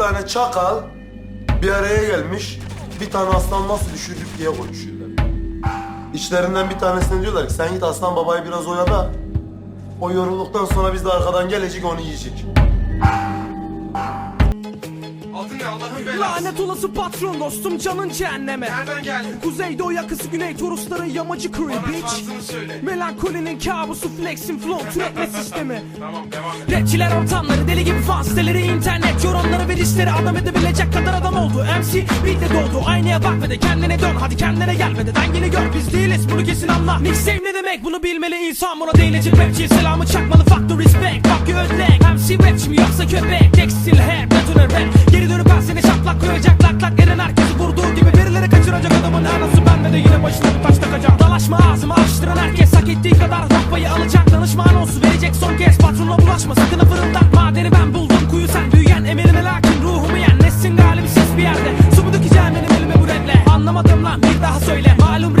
tane çakal bir araya gelmiş. Bir tane aslan nasıl düşürdük diye konuşuyorlar. İçlerinden bir tanesine diyorlar ki sen git aslan babayı biraz oyala. O yorulduktan sonra biz de arkadan gelecek onu yiyecek. Ne Allah'ın belası? Lanet olası patron dostum canın cehenneme. Nereden geldin? Kuzeydoğu yakası güney torusları yamacı Bana Crew Beach. tarzını söyle. Melankolinin kabusu flexin flow türetme sistemi. Tamam devam et. Rapçiler ortamları deli gibi fan siteleri internet Yorumları ve dişleri adam edebilecek kadar adam oldu. MC beat de doğdu aynaya bak ve de kendine dön. Hadi kendine gel ve de dengini gör biz değiliz bunu kesin anla. Mixtape ne demek? Bunu bilmeli insan buna değilecek rapçi Selamı çakmalı. Fuck the respect your ödlek MC rapçi mi yoksa köpek? Tekstil hep Yine başına taş takacağım. Dalaşma ağzımı açtıran herkes hak ettiği kadar Lokmayı alacak. Danışman olsun verecek son kez. Patronla bulaşma sakın fırıldak Madeni ben buldum kuyu sen büyüyen Emelime lakin ruhumu yen. Nesin galibi ses bir yerde? Su mu dökeceğim benim elime bu raple Anlamadım lan bir daha söyle. Malum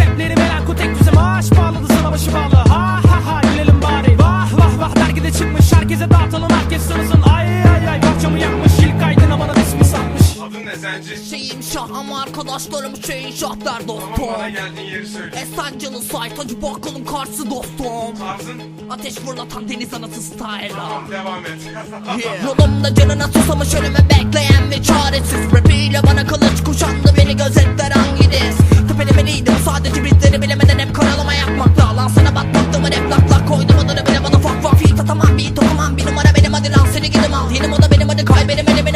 ne zenci? Şeyim şah ama arkadaşlarım şey şahlar Tamam dostum bana geldiğin yeri söyle. Esencil'in site hacı bakalım karşı dostum. Tarzın? Ateş fırlatan deniz anası style. Tamam devam et. Yolumda canına susamış ölümü bekleyen bir çaresiz. Rapiyle bana kılıç kuşandı beni gözetler hangidiz Tepelemeliydim sadece bitleri bilemeden hep karalama yapmakta Lan sana batmaktı mı hep lak lak koydum adını bile bana fuck fuck Feet atamam beat okumam bir numara. Benim hadi lan seni gidim al. Yeni moda benim hadi kay benim elim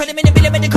Controlling in the middle of the